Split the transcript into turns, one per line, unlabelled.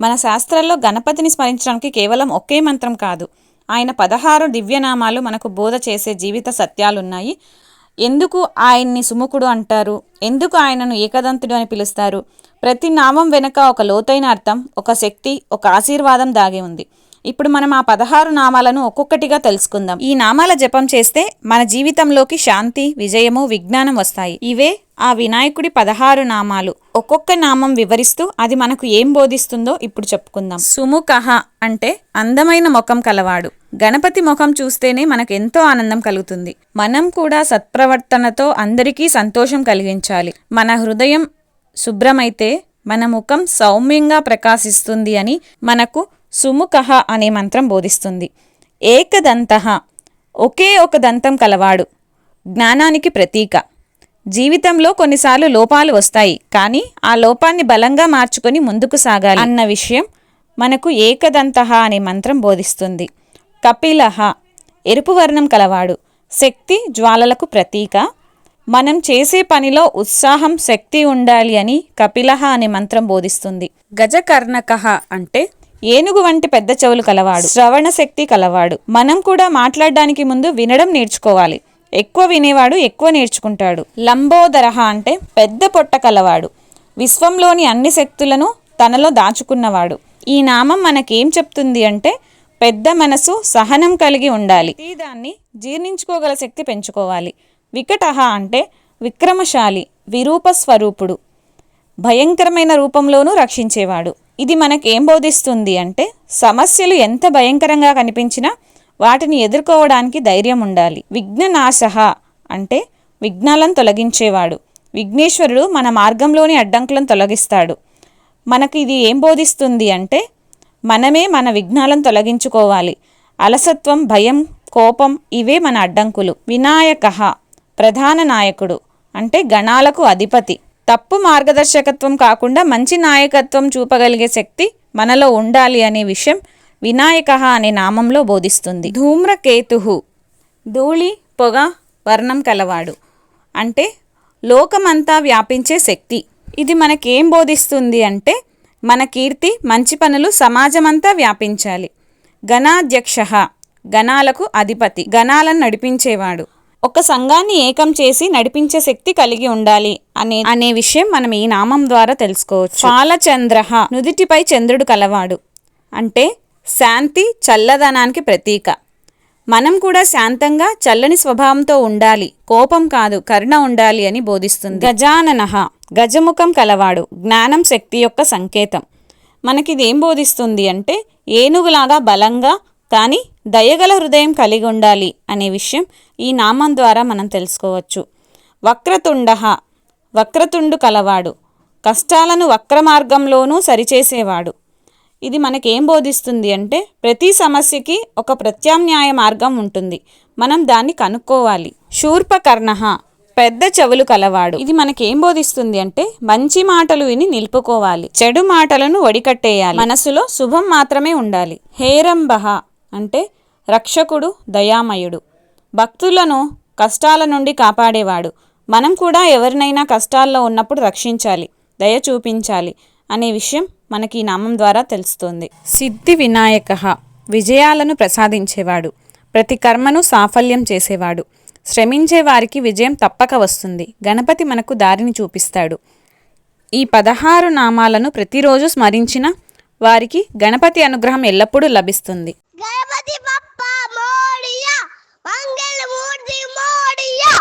మన శాస్త్రాల్లో గణపతిని స్మరించడానికి కేవలం ఒకే మంత్రం కాదు. ఆయన పదహారు దివ్యనామాలు మనకు బోధ చేసే జీవిత సత్యాలున్నాయి. ఎందుకు ఆయన్ని సుముఖుడు అంటారు? ఎందుకు ఆయనను ఏకదంతుడు అని పిలుస్తారు? ప్రతి నామం వెనుక ఒక లోతైన అర్థం ఒక శక్తి ఒక ఆశీర్వాదం దాగి ఉంది. ఇప్పుడు మనం ఆ పదహారు నామాలను ఒక్కొక్కటిగా తెలుసుకుందాం. ఈ నామాల జపం చేస్తే మన జీవితంలోకి శాంతి విజయము విజ్ఞానం వస్తాయి. ఇవే ఆ వినాయకుడి పదహారు నామాలు. ఒక్కొక్క నామం వివరిస్తూ అది మనకు ఏం బోధిస్తుందో ఇప్పుడు చెప్పుకుందాం. సుముఖ అంటే అందమైన ముఖం కలవాడు. గణపతి ముఖం చూస్తేనే మనకు ఎంతో ఆనందం కలుగుతుంది. మనం కూడా సత్ప్రవర్తనతో అందరికీ సంతోషం కలిగించాలి. మన హృదయం శుభ్రమైతే మన ముఖం సౌమ్యంగా ప్రకాశిస్తుంది అని మనకు సుముఖ అనే మంత్రం బోధిస్తుంది. ఏకదంత ఒకే ఒక దంతం కలవాడు జ్ఞానానికి ప్రతీక. జీవితంలో కొన్నిసార్లు లోపాలు వస్తాయి కానీ ఆ లోపాన్ని బలంగా మార్చుకొని ముందుకు సాగాలి అన్న విషయం మనకు ఏకదంత అనే మంత్రం బోధిస్తుంది. కపిలహ ఎరుపు వర్ణం కలవాడు శక్తి జ్వాలలకు ప్రతీక. మనం చేసే పనిలో ఉత్సాహం శక్తి ఉండాలి అని కపిలహ అనే మంత్రం బోధిస్తుంది. గజకర్ణకహ అంటే? ఏనుగు వంటి పెద్ద చెవులు కలవాడు శ్రవణ శక్తి కలవాడు. మనం కూడా మాట్లాడడానికి ముందు వినడం నేర్చుకోవాలి. ఎక్కువ వినేవాడు ఎక్కువ నేర్చుకుంటాడు. లంబోదరహ అంటే పెద్ద పొట్ట కలవాడు. విశ్వంలోని అన్ని శక్తులను తనలో దాచుకున్నవాడు. ఈ నామం మనకేం చెప్తుంది అంటే పెద్ద మనసు సహనం కలిగి ఉండాలి. దాన్ని జీర్ణించుకోగల శక్తి పెంచుకోవాలి. వికట అంటే విక్రమశాలి విరూప స్వరూపుడు భయంకరమైన రూపంలోనూ రక్షించేవాడు. ఇది మనకేం బోధిస్తుంది అంటే సమస్యలు ఎంత భయంకరంగా కనిపించినా వాటిని ఎదుర్కోవడానికి ధైర్యం ఉండాలి. విఘ్ననాశ అంటే విఘ్నాలను తొలగించేవాడు. విఘ్నేశ్వరుడు మన మార్గంలోని అడ్డంకులను తొలగిస్తాడు. మనకి ఇది ఏం బోధిస్తుంది అంటే మనమే మన విఘ్నాలను తొలగించుకోవాలి. అలసత్వం భయం కోపం ఇవే మన అడ్డంకులు. వినాయక ప్రధాన నాయకుడు అంటే గణాలకు అధిపతి. తప్పు మార్గదర్శకత్వం కాకుండా మంచి నాయకత్వం చూపగలిగే శక్తి మనలో ఉండాలి అనే విషయం వినాయక అనే నామంలో బోధిస్తుంది. ధూమ్రకేతు ధూళి పొగ వర్ణం కలవాడు అంటే లోకమంతా వ్యాపించే శక్తి. ఇది మనకేం బోధిస్తుంది అంటే మన కీర్తి మంచి పనులు సమాజమంతా వ్యాపించాలి. గణాధ్యక్ష గణాలకు అధిపతి గణాలను నడిపించేవాడు. ఒక సంఘాన్ని ఏకం చేసి నడిపించే శక్తి కలిగి ఉండాలి అనే అనే విషయం మనం ఈ నామం ద్వారా తెలుసుకోవచ్చు. పాలచంద్ర నుదిటిపై చంద్రుడు కలవాడు. అంటే శాంతి చల్లదనానికి ప్రతీక. మనం కూడా శాంతంగా చల్లని స్వభావంతో ఉండాలి. కోపం కాదు కరుణ ఉండాలి అని బోధిస్తుంది. గజానన గజముఖం కలవాడు జ్ఞానం శక్తి యొక్క సంకేతం. మనకిది ఏం బోధిస్తుంది అంటే ఏనుగులాగా బలంగా కానీ దయగల హృదయం కలిగి ఉండాలి అనే విషయం ఈ నామం ద్వారా మనం తెలుసుకోవచ్చు. వక్రతుండ వక్రతుండు కలవాడు. కష్టాలను వక్ర మార్గంలోనూ సరిచేసేవాడు. ఇది మనకేం బోధిస్తుంది అంటే ప్రతి సమస్యకి ఒక ప్రత్యామ్నాయ మార్గం ఉంటుంది. మనం దాన్ని కనుక్కోవాలి. శూర్పకర్ణ పెద్ద చెవులు కలవాడు. ఇది మనకేం బోధిస్తుంది అంటే మంచి మాటలు విని నిలుపుకోవాలి. చెడు మాటలను వడికట్టేయాలి మనసులో శుభం మాత్రమే ఉండాలి. హేరంబహ అంటే రక్షకుడు దయామయుడు. భక్తులను కష్టాల నుండి కాపాడేవాడు. మనం కూడా ఎవరినైనా కష్టాల్లో ఉన్నప్పుడు రక్షించాలి దయ చూపించాలి అనే విషయం మనకి ఈ నామం ద్వారా తెలుస్తుంది. సిద్ధి వినాయక విజయాలను ప్రసాదించేవాడు. ప్రతి కర్మను సాఫల్యం చేసేవాడు. శ్రమించే వారికి విజయం తప్పక వస్తుంది. గణపతి మనకు దారిని చూపిస్తాడు. ఈ పదహారు నామాలను ప్రతిరోజు స్మరించిన వారికి గణపతి అనుగ్రహం ఎల్లప్పుడూ లభిస్తుంది.
கணபதி பப்பா மோடியா மங்கள் மூர்த்தி மோடியா.